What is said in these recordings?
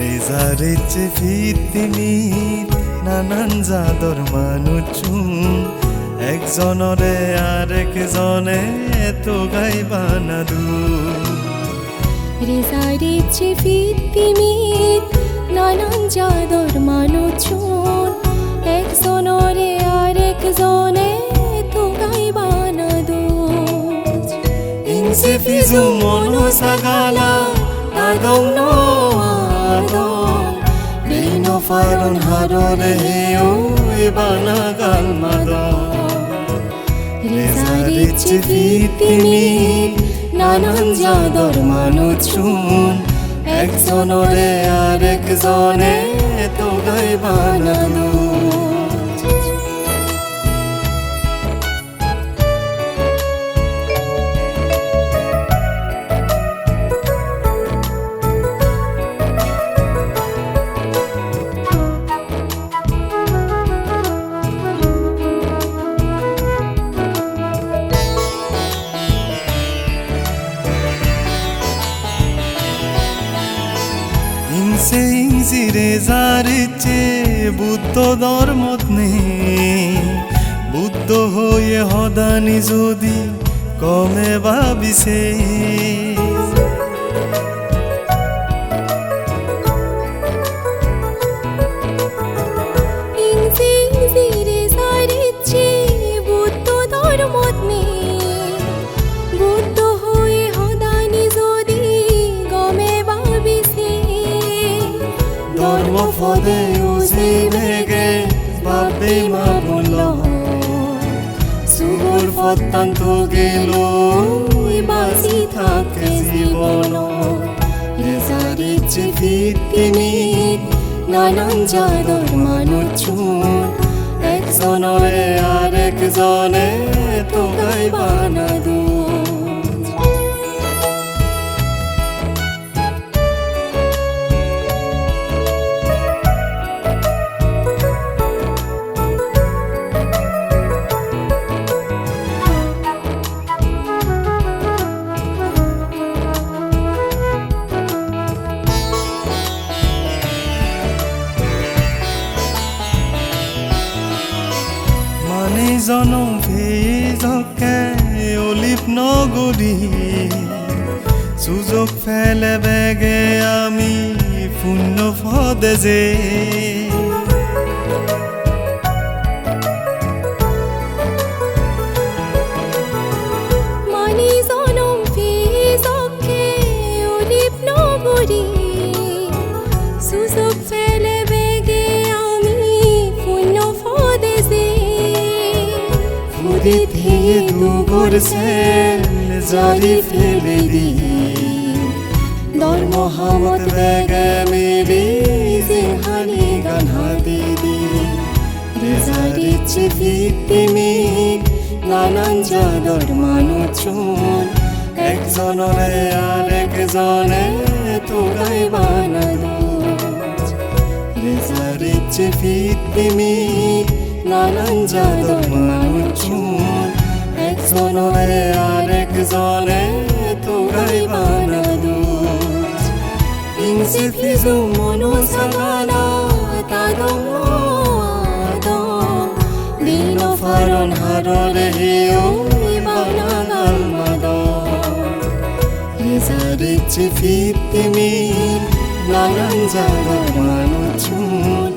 রেজারেছে ভিত্তিমিত নানান জাদর মানুচুন। একজনরে আরেকজনে তো গাইবা না দূর রেজারেছে ভিত্তিমিত নানান জাদর মানুষজন একজনরে আরেকজনে তো গাইবানা দোষ Inse fizu mono sagala Adong no adong Faron harore বানা Ibana galmadong রেজারেছে ভিত্তিমিত নানান জাদর মানুষুন একজনরে আরেকজনে তো গাই ইংসে ইংজিরে যারিচ্ছে বুদ্ধ ধর্মত নেই। বুদ্ধ হয়ে হদানি যদি কমে ভাবিছে ফত্তান্ত গেল বাসি থাকে জীবন। রেজারিচ্ছে ভিত্তিমিত নানান জাদর মানুষুন একজনরে আরেকজনে তো গাইবা না দোষ মানে জনম ভেজকে অলিপ নগরী সুযোগ ফেলে বেগে আমি শূন্য পদে যে। মানি জনম ফিজকে অলিপ নগরী ফুরি দিয়ে দুবর সেল জারি ফেলে দি ধর্ম হামত বেগে মেরি জিহানি গান হাতি দি রেজারিচ্ছে ভিত্তিমিত নানান জাদর মানুষুন একজনরে আরেকজনে তো গাইবা না দোষ রেজারিচ্ছে ভিত্তিমিত নানান জাদর মানুষুন একজনরে আরেকজনে তো গাইবা না দোষ ইংসে ফিজু মনো সাগালা তাদম দিনো ফারন হাররে হেও ইবানা গালমাদম রেজারিচ্ছে ভিত্তিমিত নানান মানুষুন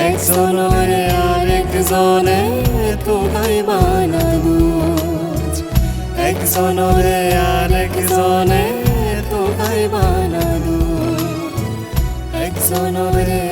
একজনরে আরেকজনে তো একজনরে আরেকজনে তো ভাই না এক আরেকজনে